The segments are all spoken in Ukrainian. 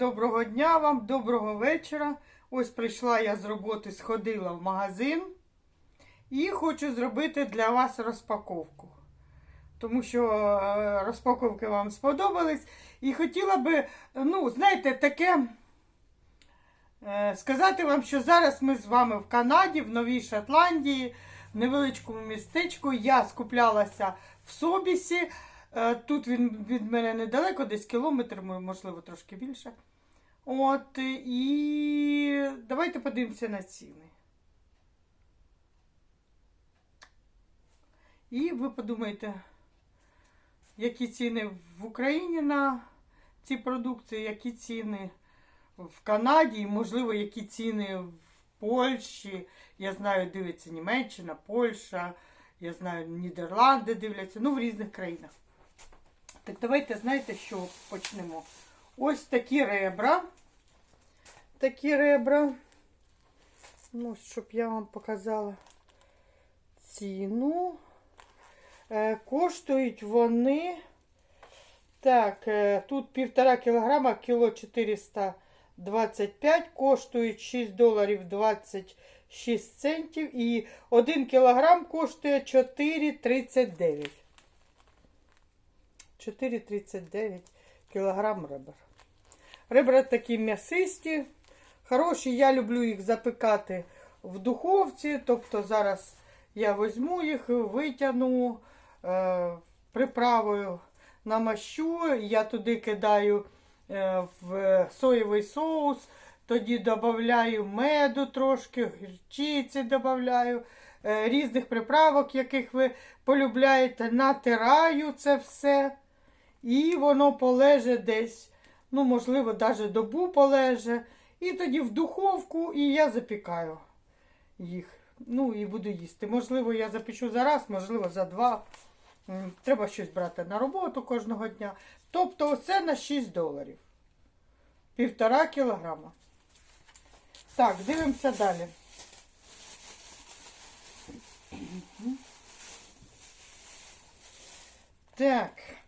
Доброго дня вам, доброго вечора. Ось прийшла я з роботи, сходила в магазин і хочу зробити для вас розпаковку. Тому що е, розпаковки вам сподобались. І хотіла би, ну, знаєте, таке е, сказати вам, що зараз ми з вами в Канаді, в Новій Шотландії, в невеличкому містечку. Я скуплялася в Собісі. Е, Тут він від мене недалеко, десь кілометр, можливо, трошки більше. От, і давайте подивимося на ціни. І ви подумайте, які ціни в Україні на ці продукти, які ціни в Канаді, і, можливо, які ціни в Польщі. Я знаю, дивиться Німеччина, Польща, я знаю, Нідерланди дивляться, ну в різних країнах. Так давайте, знаєте, що почнемо? Ось такі ребра. Такі ребра. Ну, щоб я вам показала ціну. Е, коштують вони. Так, е, тут півтора кілограма, кіло 425, коштують 6 доларів 26 центів. І 1 кілограм коштує 4,39. 4,39 кілограм ребер. Ребра такі м'ясисті, хороші. Я люблю їх запекати в духовці. Тобто зараз я візьму їх, витягну е, приправою намащу, я туди кидаю е, в соєвий соус, тоді додаю меду трошки, гірчиці додаю, е, різних приправок, яких ви полюбляєте, натираю це все. І воно полеже десь, ну, можливо, навіть добу полеже. І тоді в духовку і я запікаю їх. Ну і буду їсти. Можливо, я запечу за раз, можливо, за два. Треба щось брати на роботу кожного дня. Тобто оце на 6 доларів. Півтора кілограма. Так, дивимося далі. Так.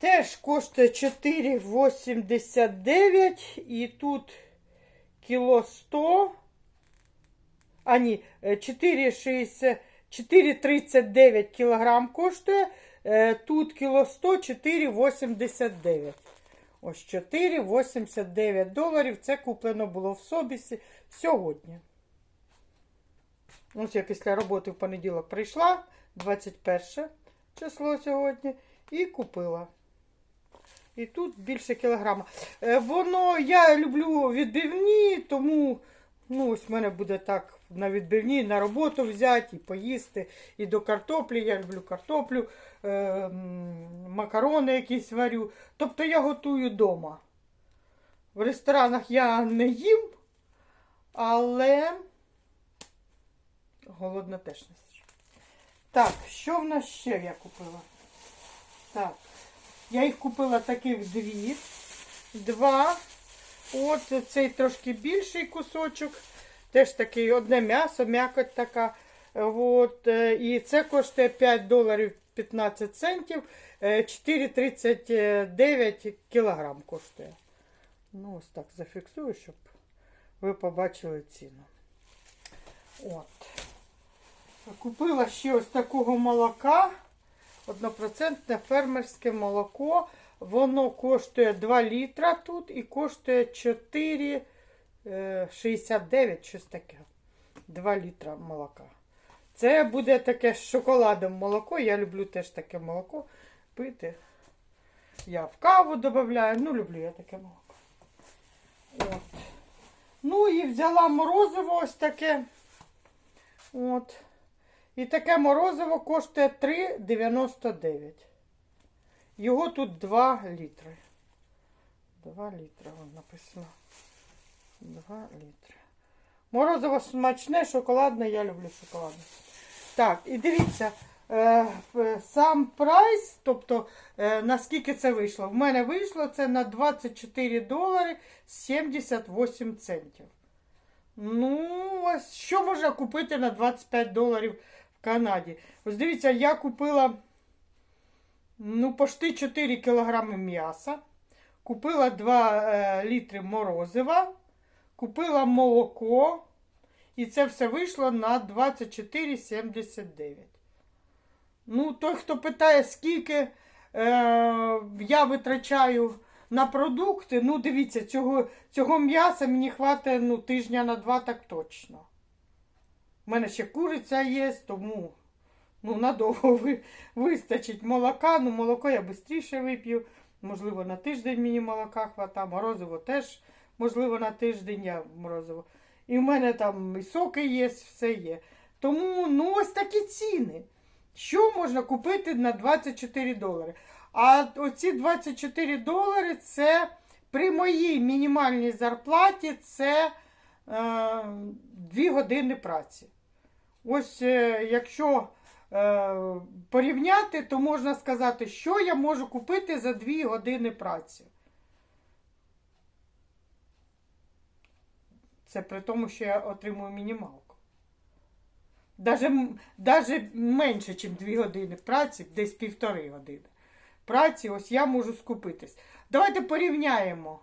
Теж коштує 4,89 і тут кіло 100. А ні, е, 4,60 4,39 кілограм коштує. е, Тут кіло 100 4,89. Ось 4,89 доларів. Це куплено було в Собісі сьогодні. Ось я після роботи в понеділок прийшла, 21 число сьогодні, і купила. І тут більше кілограма. Е, Воно, я люблю відбивні, тому ну, ось в мене буде так на відбивні, на роботу взяти і поїсти. І до картоплі. Я люблю картоплю, е, макарони якісь варю. Тобто я готую вдома. В ресторанах я не їм, але голодна теж не. Так, що в нас ще я купила? Так. Я їх купила таких дві. Два. От цей трошки більший кусочок. Теж такий одне м'ясо, м'якоть така. От, е, і це коштує 5 доларів 15 центів. Е, 4,39 кілограм коштує. Ну, ось так зафіксую, щоб ви побачили ціну. От. Купила ще ось такого молока. Однопроцентне фермерське молоко. Воно коштує 2 літра тут і коштує 4,69, щось таке. 2 літра молока. Це буде таке з шоколадом молоко. Я люблю теж таке молоко пити. Я в каву додаю. Ну, люблю я таке молоко. От. Ну і взяла морозиво ось таке. От. І таке морозиво коштує 3,99. Його тут 2 літри. 2 літри, вон написано. 2 літри. Морозиво смачне, шоколадне, я люблю шоколадне. Так, і дивіться, е, е, сам прайс, тобто е, наскільки це вийшло. В мене вийшло це на 24 долари 78 центів. Ну, ось що можна купити на 25 доларів Канаді? Ось дивіться, я купила ну, почти 4 кілограми м'яса. купила 2 е, літри морозива, купила молоко, і це все вийшло на 24,79. Ну, той, хто питає, скільки е, я витрачаю на продукти, ну, дивіться, цього, цього м'яса мені хватить ну, тижня на два так точно. У мене ще куриця є, тому ну, надовго ви, вистачить молока. Ну, молоко я швидше вип'ю. Можливо, на тиждень мені молока хватає. Морозиво теж, можливо, на тиждень я морозиво. І в мене там і соки є, все є. Тому ну, ось такі ціни. Що можна купити на 24 долари? А оці 24 долари це при моїй мінімальній зарплаті це е, 2 години праці. Ось е, якщо е, порівняти, то можна сказати, що я можу купити за 2 години праці. Це при тому, що я отримую мінімалку. Даже менше, ніж 2 години праці, десь півтори години. Праці, ось я можу скупитись. Давайте порівняємо.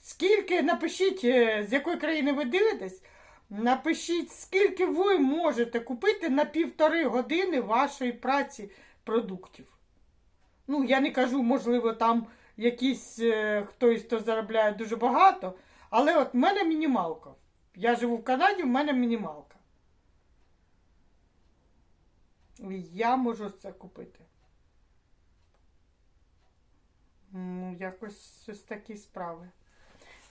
Скільки, напишіть, е, з якої країни ви дивитесь, напишіть, скільки ви можете купити на півтори години вашої праці продуктів. Ну, я не кажу, можливо, там якийсь е, хтось, хто заробляє дуже багато, але от в мене мінімалка. Я живу в Канаді, в мене мінімалка. Я можу це купити. Ну, якось ось такі справи.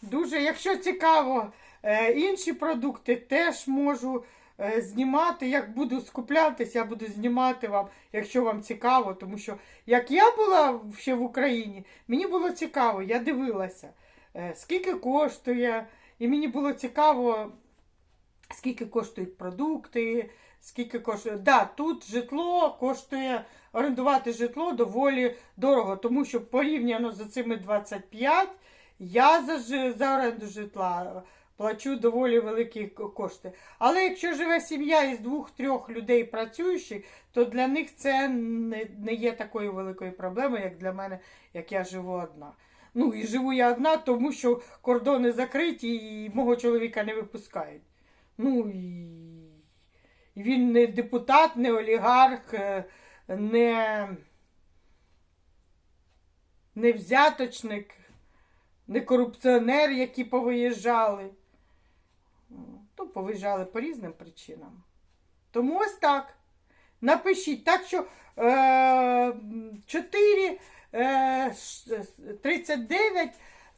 Дуже, якщо цікаво, е, інші продукти теж можу е, знімати. Як буду скуплятись, я буду знімати вам, якщо вам цікаво. Тому що як я була ще в Україні, мені було цікаво, я дивилася, е, скільки коштує, і мені було цікаво, скільки коштують продукти, скільки коштує. Да, тут житло коштує, орендувати житло доволі дорого, тому що порівняно з цими 25, я за, за оренду житла плачу доволі великі кошти. Але якщо живе сім'я із двох-трьох людей працюючих, то для них це не, не є такою великою проблемою, як для мене, як я живу одна. Ну і живу я одна, тому що кордони закриті і мого чоловіка не випускають. Ну і він не депутат, не олігарх, е, не, не взяточник, не корупціонер, які повиїжджали. Ну, повиїжджали по різним причинам. Тому ось так. Напишіть. Так що е, 4 е, 39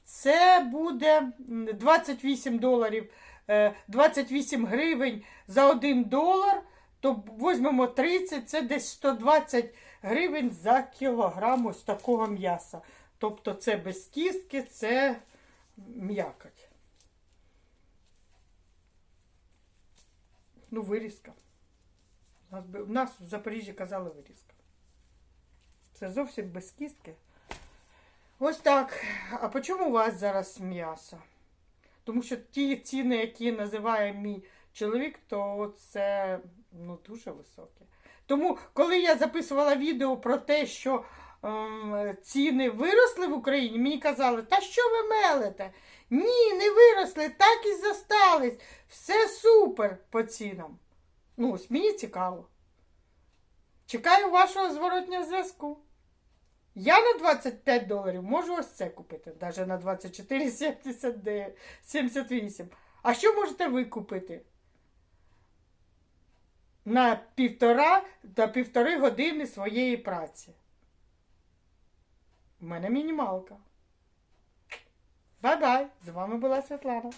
це буде 28 доларів, е, 28 гривень за 1 долар, то візьмемо 30, це десь 120 гривень за кілограм ось такого м'яса. Тобто це без кістки, це м'якоть. Ну, вирізка. У нас, у нас в Запоріжжі казали вирізка. Це зовсім без кістки. Ось так. А по чому у вас зараз м'ясо? Тому що ті ціни, які називає мій чоловік, то це ну, дуже високі. Тому, коли я записувала відео про те, що ціни виросли в Україні, мені казали, та що ви мелите? Ні, не виросли, так і зостались. Все супер по цінам. Ну, ось мені цікаво. Чекаю вашого зворотнього зв'язку. Я на 25 доларів можу ось це купити, навіть на 24,78. А що можете ви купити? На півтора та півтори години своєї праці. У мене мінімалка. Бай-бай! З вами була Світлана.